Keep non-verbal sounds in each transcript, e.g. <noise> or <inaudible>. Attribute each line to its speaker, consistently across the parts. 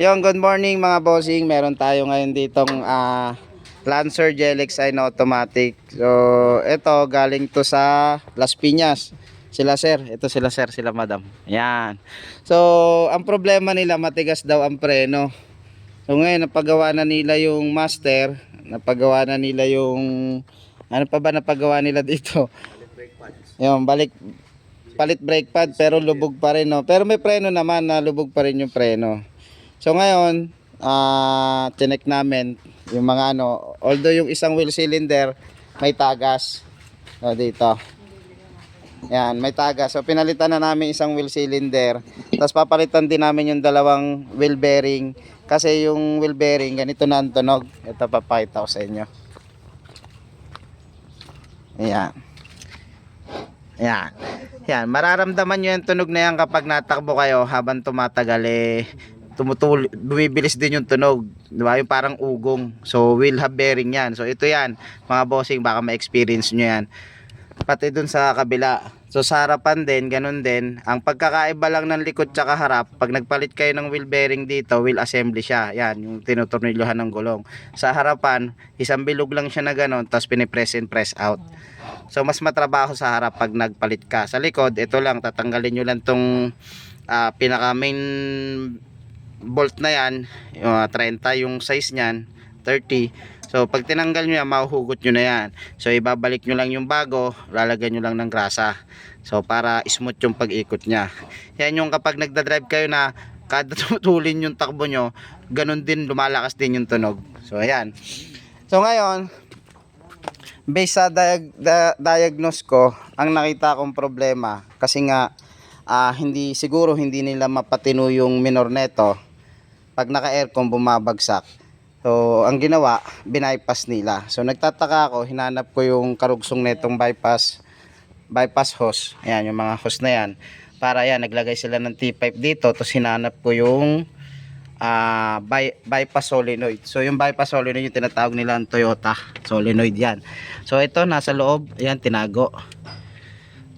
Speaker 1: Yung good morning mga bossing. Meron tayo ngayon ditong ah, Lancer GLX na automatic. So, ito galing to sa Las Piñas. Sila sir, ito sila sir, sila madam. Yan. So, ang problema nila matigas daw ang preno. So ngayon napagawa na nila yung master, napagawa na nila yung ano pa ba napagawa nila <laughs> dito? Yung balik palit brake pad pero lubog pa rin no. Pero may preno naman na lubog pa rin yung preno. So ngayon, ah chinek namin yung mga ano, although yung isang wheel cylinder may tagas no, dito. Yan, may tagas. So pinalitan na namin isang wheel cylinder. Tapos papalitan din namin yung dalawang wheel bearing kasi yung wheel bearing ganito na ang tunog. Ito papakita ko sa inyo. Ayan. Ayan. Yan, mararamdaman nyo yung tunog na yan kapag natakbo kayo habang tumatagal eh tumutul bumibilis din yung tunog. Di ba? Yung parang ugong. So wheel hub bearing yan. So ito yan. Mga bossing baka ma-experience nyo yan. Pati dun sa kabila. So sa harapan din ganun din. Ang pagkakaiba lang ng likod tsaka harap pag nagpalit kayo ng wheel bearing dito wheel assembly siya. Yan yung tinutornilyohan ng gulong. Sa harapan isang bilog lang siya na ganun tapos pinipress and press out. So mas matrabaho sa harap pag nagpalit ka. Sa likod, ito lang tatanggalin nyo lang tong ah, pinaka main bolt na yan, yung ah, 30 yung size niyan, 30. So pag tinanggal nyo yan, mahuhugot nyo na yan. So ibabalik nyo lang yung bago, lalagyan nyo lang ng grasa. So para smooth yung pag-ikot niya. Yan yung kapag nagda-drive kayo na kada <laughs> tumutulin yung takbo nyo, ganun din lumalakas din yung tunog. So ayan. So ngayon, based sa diag- da- diagnose ko, ang nakita kong problema kasi nga ah, hindi siguro hindi nila mapatino yung minor neto pag naka-aircon bumabagsak. So, ang ginawa, bypass nila. So, nagtataka ako, hinanap ko yung karugsong netong bypass bypass hose. Ayan, yung mga hose na yan. Para yan, naglagay sila ng T-pipe dito. Tapos hinanap ko yung ah by, bypass solenoid. So yung bypass solenoid yung tinatawag nila ang Toyota solenoid yan. So ito nasa loob, ayan tinago.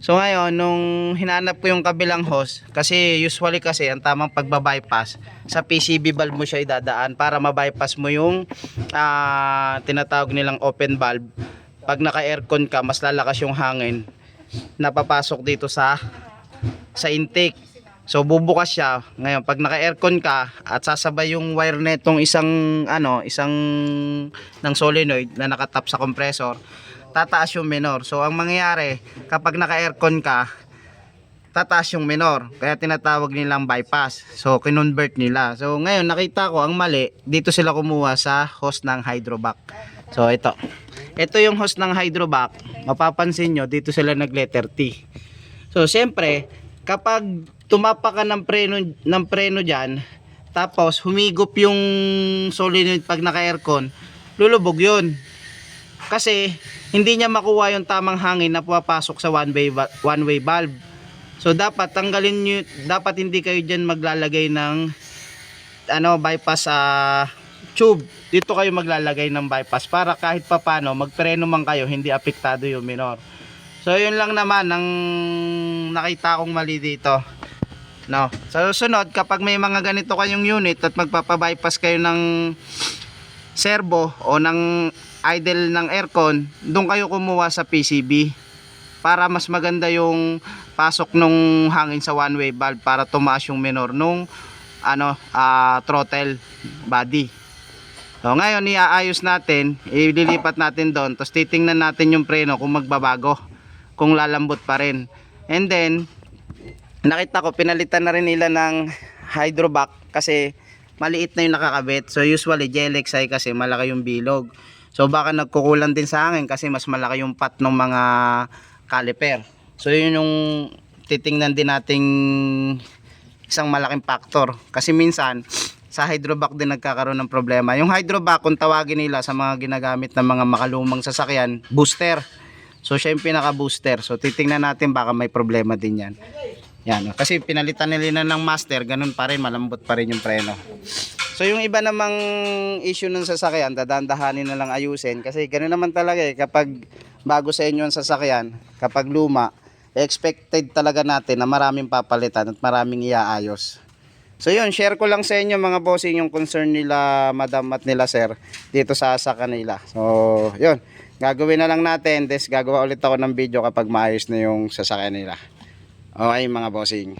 Speaker 1: So ngayon nung hinanap ko yung kabilang hose kasi usually kasi ang tamang pagba-bypass sa PCB valve mo siya idadaan para ma-bypass mo yung ah, tinatawag nilang open valve. Pag naka-aircon ka, mas lalakas yung hangin na papasok dito sa sa intake. So bubukas siya. Ngayon pag naka-aircon ka at sasabay yung wire netong isang ano, isang ng solenoid na nakatap sa compressor, tataas yung minor. So ang mangyayari kapag naka-aircon ka, tataas yung minor. Kaya tinatawag nilang bypass. So kinonvert nila. So ngayon nakita ko ang mali, dito sila kumuha sa hose ng hydrovac. So ito. Ito yung hose ng hydrovac. Mapapansin nyo, dito sila nag letter T. So siyempre, kapag tumapa ka ng preno ng preno diyan, tapos humigop yung solenoid pag naka-aircon, lulubog 'yun. Kasi hindi niya makuha yung tamang hangin na pumapasok sa one way one way valve. So dapat tanggalin niyo dapat hindi kayo diyan maglalagay ng ano bypass sa tube. Dito kayo maglalagay ng bypass para kahit papano magpreno man kayo hindi apektado yung minor. So yun lang naman ang nakita kong mali dito. No. Sa susunod kapag may mga ganito kayong unit at magpapa-bypass kayo ng servo o ng idle ng aircon, doon kayo kumuha sa PCB para mas maganda yung pasok nung hangin sa one way valve para tumaas yung minor nung ano ah, throttle body. So ngayon iaayos natin, ililipat natin doon, tapos titingnan natin yung preno kung magbabago, kung lalambot pa rin. And then nakita ko pinalitan na rin nila ng hydrovac kasi maliit na yung nakakabit. So usually GLXI kasi malaki yung bilog. So baka nagkukulang din sa hangin kasi mas malaki yung pat ng mga caliper. So yun yung titingnan din nating isang malaking factor. Kasi minsan sa hydrovac din nagkakaroon ng problema. Yung hydrovac kung tawagin nila sa mga ginagamit ng mga makalumang sasakyan, booster. So siya yung pinaka booster. So titingnan natin baka may problema din yan. Yan. Kasi pinalitan nila ng master, ganun pa rin, malambot pa rin yung preno. So yung iba namang issue ng sasakyan, dadandahanin na lang ayusin. Kasi ganun naman talaga eh, kapag bago sa inyo ang sasakyan, kapag luma, expected talaga natin na maraming papalitan at maraming iaayos. So yun, share ko lang sa inyo mga bossing yung concern nila madam at nila sir dito sa sa kanila. So yun, gagawin na lang natin. Des gagawa ulit ako ng video kapag maayos na yung sasakyan nila. Okay mga bossing.